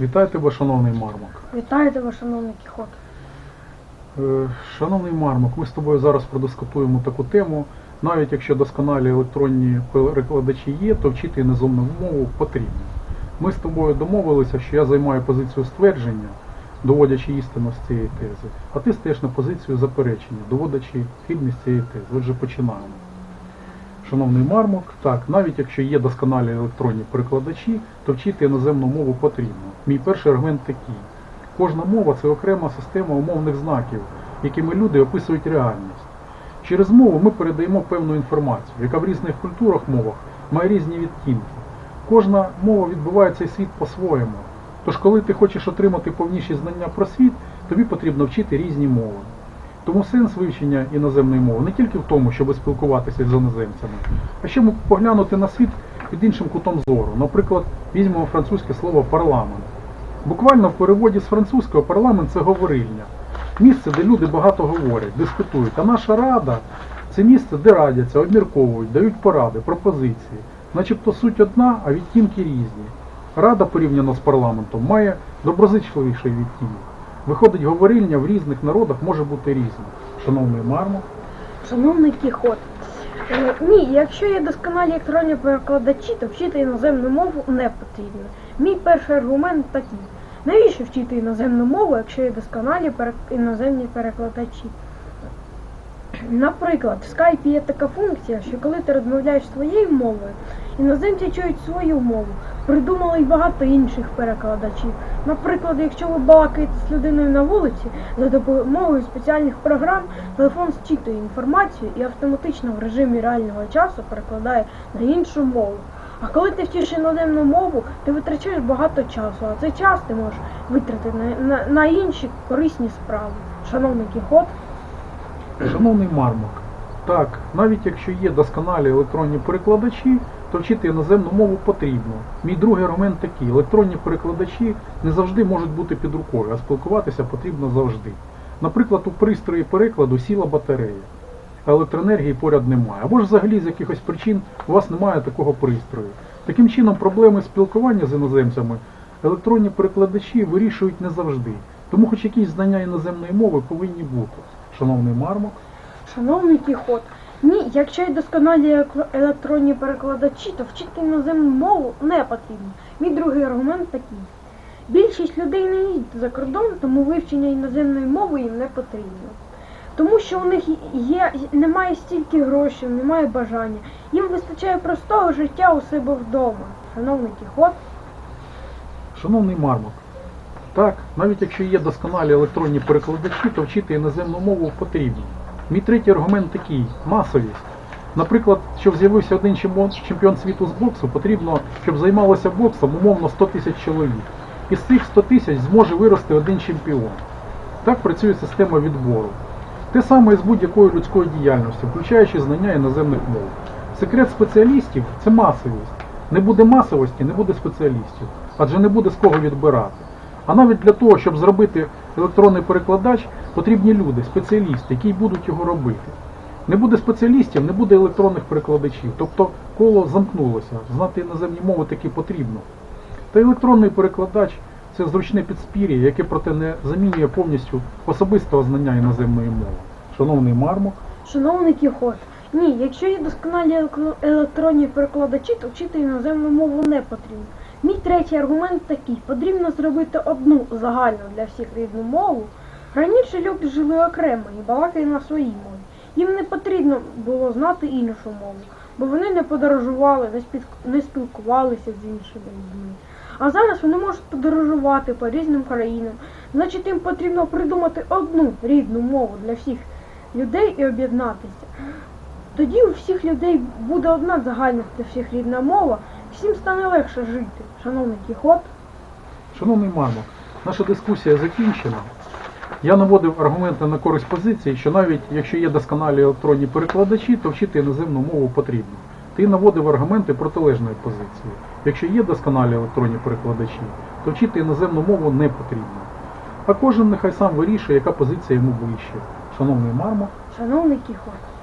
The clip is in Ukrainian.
Вітаю тебе, шановний Мармок. Вітаю тебе, шановний кіхот. Е, Шановний Мармок, ми з тобою зараз продискутуємо таку тему. Навіть якщо досконалі електронні перекладачі є, то вчити іноземну мову потрібно. Ми з тобою домовилися, що я займаю позицію ствердження, доводячи істинність цієї тези, а ти стаєш на позицію заперечення, доводячи хибність цієї тези. Отже, починаємо. Шановний Мармок, так, навіть якщо є досконалі електронні перекладачі, то вчити іноземну мову потрібно. Мій перший аргумент такий. Кожна мова це окрема система умовних знаків, якими люди описують реальність. Через мову ми передаємо певну інформацію, яка в різних культурах мовах має різні відтінки. Кожна мова відбиває цей світ по-своєму. Тож, коли ти хочеш отримати повніші знання про світ, тобі потрібно вчити різні мови. Тому сенс вивчення іноземної мови не тільки в тому, щоб спілкуватися з іноземцями, а ще поглянути на світ під іншим кутом зору. Наприклад, візьмемо французьке слово парламент. Буквально в переводі з французького парламент це говорильня. Місце, де люди багато говорять, дискутують. А наша рада це місце, де радяться, обмірковують, дають поради, пропозиції. Начебто суть одна, а відтінки різні. Рада порівняно з парламентом має доброзичливіший відтінок. Виходить, говорильня в різних народах може бути різна. Шановний Мармо, Шановний кіхот. Е, Ні, якщо є досконалі електронні перекладачі, то вчити іноземну мову не потрібно. Мій перший аргумент такий. Навіщо вчити іноземну мову, якщо є досконалі іноземні перекладачі? Наприклад, в скайпі є така функція, що коли ти розмовляєш своєю мовою, іноземці чують свою мову. Придумали й багато інших перекладачів. Наприклад, якщо ви балакаєте з людиною на вулиці, за допомогою спеціальних програм телефон зчитує інформацію і автоматично в режимі реального часу перекладає на іншу мову. А коли ти вчиш іноземну мову, ти витрачаєш багато часу, а цей час ти можеш витратити на, на, на інші корисні справи. Шановний кіхот, Шановний Мармок, так, навіть якщо є досконалі електронні перекладачі, то іноземну мову потрібно. Мій другий аргумент такий: електронні перекладачі не завжди можуть бути під рукою, а спілкуватися потрібно завжди. Наприклад, у пристрої перекладу сіла батарея, а електроенергії поряд немає. Або ж взагалі з якихось причин у вас немає такого пристрою. Таким чином, проблеми спілкування з іноземцями електронні перекладачі вирішують не завжди. Тому хоч якісь знання іноземної мови повинні бути. Шановний Мармок. шановний кіхот. Ні, якщо є досконалі електронні перекладачі, то вчити іноземну мову не потрібно. Мій другий аргумент такий. Більшість людей не їздить за кордон, тому вивчення іноземної мови їм не потрібно. Тому що у них є, немає стільки грошей, немає бажання. Їм вистачає простого життя у себе вдома. Шановний кіхот, Шановний Мармок, так, навіть якщо є досконалі електронні перекладачі, то вчити іноземну мову потрібно. Мій третій аргумент такий масовість. Наприклад, щоб з'явився один чемпіон- світу з боксу, потрібно, щоб займалося боксом умовно 100 тисяч чоловік. Із цих 100 тисяч зможе вирости один чемпіон. Так працює система відбору. Те саме і з будь-якою людською діяльністю, включаючи знання іноземних мов. Секрет спеціалістів це масовість. Не буде масовості, не буде спеціалістів, адже не буде з кого відбирати. А навіть для того, щоб зробити електронний перекладач, потрібні люди, спеціалісти, які будуть його робити. Не буде спеціалістів, не буде електронних перекладачів. Тобто коло замкнулося. Знати іноземні мови таки потрібно. Та електронний перекладач це зручне підспір'я, яке проте не замінює повністю особистого знання іноземної мови. Шановний Мармок, шановний кіхот. Ні, якщо є досконалі електронні перекладачі, то вчити іноземну мову не потрібно. Мій третій аргумент такий: потрібно зробити одну загальну для всіх рідну мову. Раніше люди жили окремо і балакали на своїй мові. Їм не потрібно було знати іншу мову, бо вони не подорожували, не, спіл- не спілкувалися з іншими людьми. А зараз вони можуть подорожувати по різним країнам. Значить, їм потрібно придумати одну рідну мову для всіх людей і об'єднатися. Тоді у всіх людей буде одна загальна для всіх рідна мова, всім стане легше жити. Шановний кіхот, шановний Мармок, наша дискусія закінчена. Я наводив аргументи на користь позиції, що навіть якщо є досконалі електронні перекладачі, то вчити іноземну мову потрібно. Ти наводив аргументи протилежної позиції. Якщо є досконалі електронні перекладачі, то вчити іноземну мову не потрібно. А кожен нехай сам вирішує, яка позиція йому ближче. Шановний Мармок. шановний кіхот.